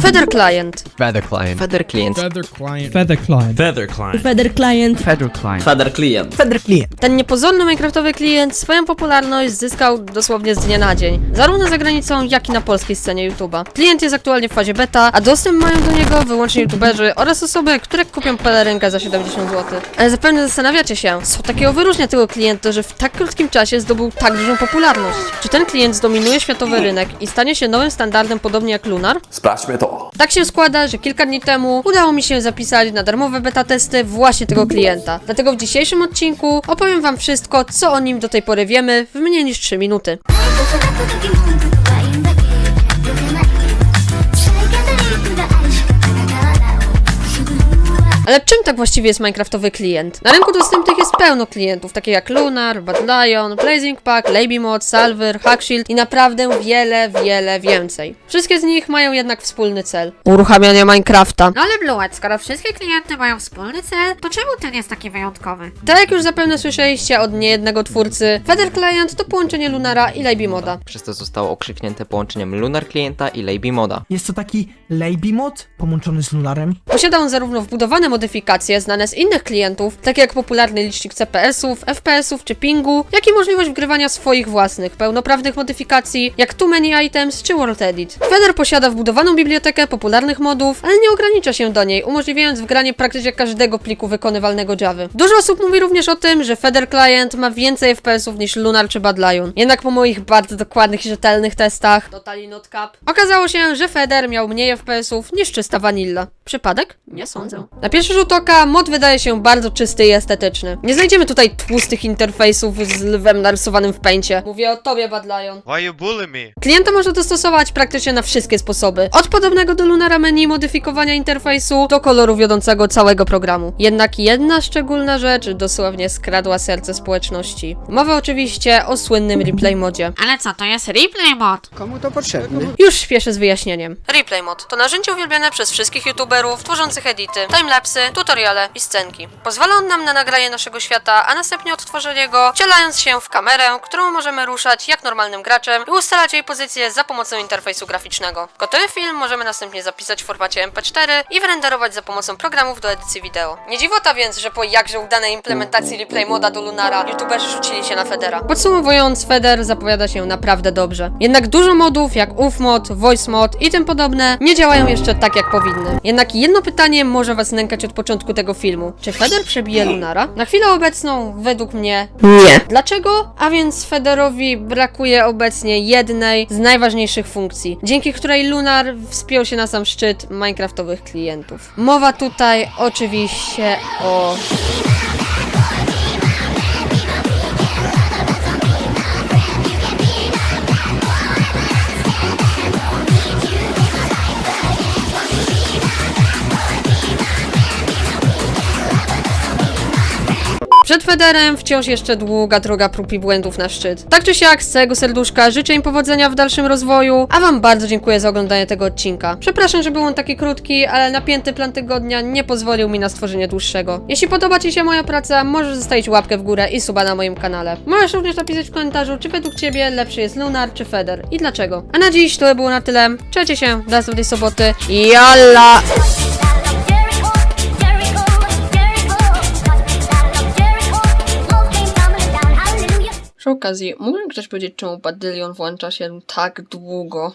Feather Client. Feather client. Feather client. Feather client. Feather client. Feather client. Feather client. Feather client. Feather client. Feather client. Ten niepozorny minecraftowy klient swoją popularność zyskał dosłownie z dnia na dzień, zarówno za granicą, jak i na polskiej scenie YouTube'a. Klient jest aktualnie w fazie beta, a dostęp mają do niego wyłącznie YouTuberzy oraz osoby, które kupią pelerynkę za 70 zł. Ale zapewne zastanawiacie się, co takiego wyróżnia tego klienta, że w tak krótkim czasie zdobył tak dużą popularność. Czy ten klient zdominuje światowy rynek i stanie się nowym standardem podobnie jak Lunar? Sprawdźmy to. Tak się składa, że kilka dni temu udało mi się zapisać na darmowe beta testy właśnie tego klienta. Dlatego w dzisiejszym odcinku opowiem wam wszystko, co o nim do tej pory wiemy w mniej niż 3 minuty. Ale czym tak właściwie jest Minecraftowy klient? Na rynku dostępnych jest pełno klientów, takie jak Lunar, Bad Lion, Blazing Pack, LabyMod, Salver, Hackshield i naprawdę wiele, wiele więcej. Wszystkie z nich mają jednak wspólny cel. Uruchamianie Minecrafta. No ale Bluet, skoro wszystkie klienty mają wspólny cel, to czemu ten jest taki wyjątkowy? Tak jak już zapewne słyszeliście od niejednego twórcy, Feather Client to połączenie Lunara i LabyModa. Przez to zostało okrzyknięte połączeniem Lunar klienta i Laby moda. Jest to taki Laby mod połączony z Lunarem. Posiada on zarówno wbudowane modyfikacje znane z innych klientów, takie jak popularny licznik CPS-ów, FPS-ów czy pingu, jak i możliwość wgrywania swoich własnych, pełnoprawnych modyfikacji, jak Too Many Items czy World Edit. Feather posiada wbudowaną bibliotekę popularnych modów, ale nie ogranicza się do niej, umożliwiając wgranie praktycznie każdego pliku wykonywalnego Java. Dużo osób mówi również o tym, że Feather Client ma więcej FPS-ów niż Lunar czy Bad Lion. Jednak po moich bardzo dokładnych i rzetelnych testach, totally not cap, okazało się, że Feather miał mniej FPS-ów niż czysta Vanilla. Przypadek? Nie sądzę. Na pierwszy rzut oka mod wydaje się bardzo czysty i estetyczny. Nie znajdziemy tutaj tłustych interfejsów z lwem narysowanym w pęcie. Mówię o tobie, Bad Lion. Why you bully me? Klienta można dostosować praktycznie na wszystkie sposoby. Od podobnego do Lunara menu modyfikowania interfejsu do koloru wiodącego całego programu. Jednak jedna szczególna rzecz dosłownie skradła serce społeczności. Mowa oczywiście o słynnym replay modzie. Ale co, to jest replay mod? Już śpieszę z wyjaśnieniem. Replay mod to narzędzie uwielbiane przez wszystkich youtuberów tworzących edity, timelapsy, tutoriale i scenki. Pozwala on nam na nagranie naszego świata, a następnie odtworzenie go, wcielając się w kamerę, którą możemy ruszać jak normalnym graczem i ustalać jej pozycję za pomocą interfejsu graficznego. Gotowy film możemy następnie zapisać w formacie MP4 i wyrenderować za pomocą programów do edycji wideo. Nie dziwota więc, że po jakże udanej implementacji replay moda do Lunara, youtuberzy rzucili się na Federa. Podsumowując, Feder zapowiada się naprawdę dobrze. Jednak dużo modów jak UF mod, Voice mod i tym podobne nie działają jeszcze tak jak powinny. Jednak jedno pytanie może was nękać od początku tego filmu. Czy Feder przebije Lunara? Na chwilę obecną, według mnie, nie. Dlaczego? A więc Federowi brakuje obecnie jednej z najważniejszych funkcji, dzięki której Lunar wspiął się na sam szczyt minecraftowych klientów. Mowa tutaj oczywiście o Przed Federem wciąż jeszcze długa droga prób i błędów na szczyt. Tak czy siak, z całego serduszka życzę im powodzenia w dalszym rozwoju, a wam bardzo dziękuję za oglądanie tego odcinka. Przepraszam, że był on taki krótki, ale napięty plan tygodnia nie pozwolił mi na stworzenie dłuższego. Jeśli podoba ci się moja praca, możesz zostawić łapkę w górę i suba na moim kanale. Możesz również napisać w komentarzu, czy według ciebie lepszy jest Lunar czy Feder i dlaczego. A na dziś to było na tyle. Trzecie się, do następnej soboty. Jalla! Przy okazji, mógłbym ktoś powiedzieć, czemu Badylion włącza się tak długo?